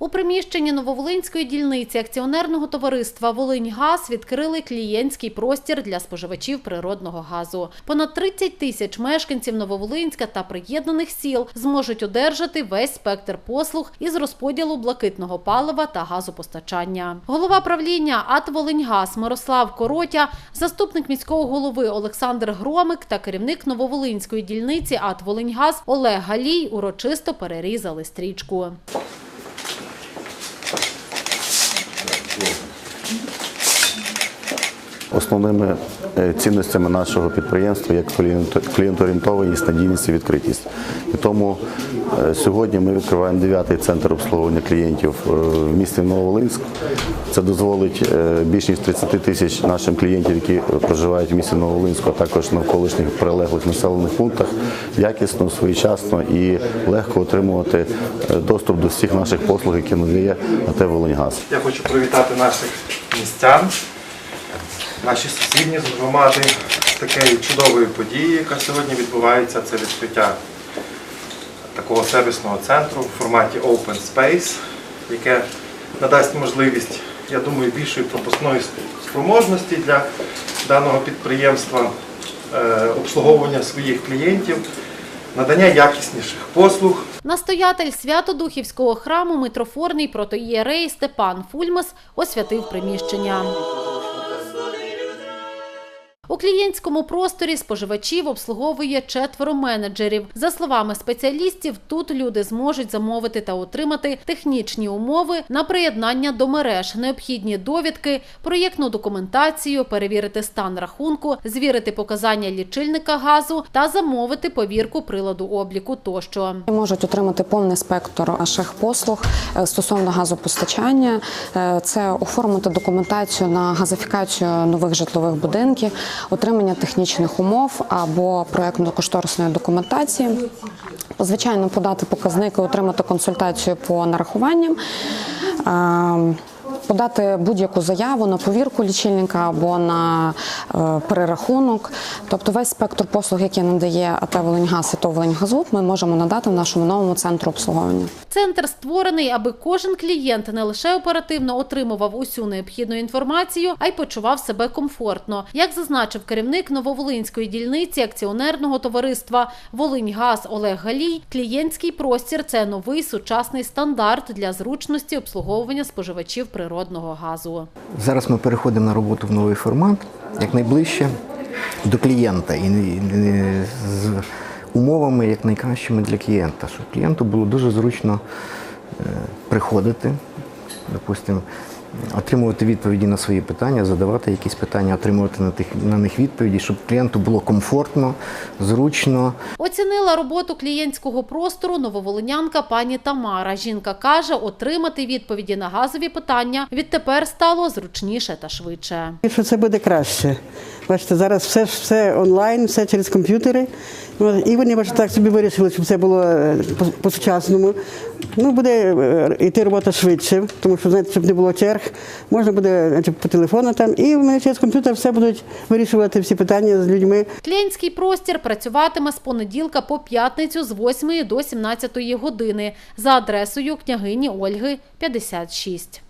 У приміщенні Нововолинської дільниці акціонерного товариства «Волиньгаз» відкрили клієнтський простір для споживачів природного газу. Понад 30 тисяч мешканців Нововолинська та приєднаних сіл зможуть одержати весь спектр послуг із розподілу блакитного палива та газопостачання. Голова правління АТ «Волиньгаз» Мирослав Коротя, заступник міського голови Олександр Громик та керівник Нововолинської дільниці АТ «Волиньгаз» Олег Галій урочисто перерізали стрічку. Основними е, цінностями нашого підприємства є клієнт- клієнтоорієнтованість, надійність і відкритість. І тому е, сьогодні ми відкриваємо дев'ятий центр обслуговування клієнтів е, в місті Нововолинськ. Це дозволить більш ніж 30 тисяч нашим клієнтів, які проживають в місті Нововолинську, а також навколишніх прилеглих населених пунктах, якісно, своєчасно і легко отримувати доступ до всіх наших послуг, які надає АТ «Волиньгаз». Я хочу привітати наших містян, наші сусідні з громади такої чудової події, яка сьогодні відбувається. Це відкриття такого сервісного центру в форматі Open Space, яке надасть можливість, я думаю, більшої пропускної спроможності для даного підприємства, е, обслуговування своїх клієнтів, надання якісніших послуг. Настоятель Свято-Духівського храму митрофорний протоієрей Степан Фульмес освятив приміщення. Клієнтському просторі споживачів обслуговує четверо менеджерів. За словами спеціалістів, тут люди зможуть замовити та отримати технічні умови на приєднання до мереж, необхідні довідки, проєктну документацію, перевірити стан рахунку, звірити показання лічильника газу та замовити повірку приладу обліку тощо. Можуть отримати повний спектр наших послуг е, стосовно газопостачання. Е, Це оформити документацію на газифікацію нових житлових будинків, отримання технічних умов або проєктно-кошторисної документації. Звичайно, подати показники, отримати консультацію по нарахуванням. Подати будь-яку заяву на повірку лічильника або на е, перерахунок, тобто весь спектр послуг, який надає АТ «Волиньгаз» і ТОВ «Волиньгазут», ми можемо надати в нашому новому центру обслуговування. Центр створений, аби кожен клієнт не лише оперативно отримував усю необхідну інформацію, а й почував себе комфортно. Як зазначив керівник Нововолинської дільниці акціонерного товариства «Волиньгаз» Олег Галій, клієнтський простір це новий сучасний стандарт для зручності обслуговування споживачів природного газу. Зараз ми переходимо на роботу в новий формат, якнайближче до клієнта і з умовами як найкращими для клієнта, щоб клієнту було дуже зручно е, приходити, допустимо, отримувати відповіді на свої питання, задавати якісь питання, отримувати на, тих, на них відповіді, щоб клієнту було комфортно, зручно. Оцінила роботу клієнтського простору нововолинянка пані Тамара. Жінка каже, отримати відповіді на газові питання відтепер стало зручніше та швидше. Що це буде краще. Бачите, зараз все, все онлайн, все через комп'ютери. Ну, І вони бачите, так собі вирішили, щоб це було е, по- по-сучасному. Ну, буде е, йти робота швидше, тому що знаєте, щоб не було черг, можна буде значить, по телефону там, і вони через комп'ютер все будуть вирішувати всі питання з людьми. Клієнтський простір працюватиме з понеділка по п'ятницю з 8 до 17 години за адресою княгині Ольги 56.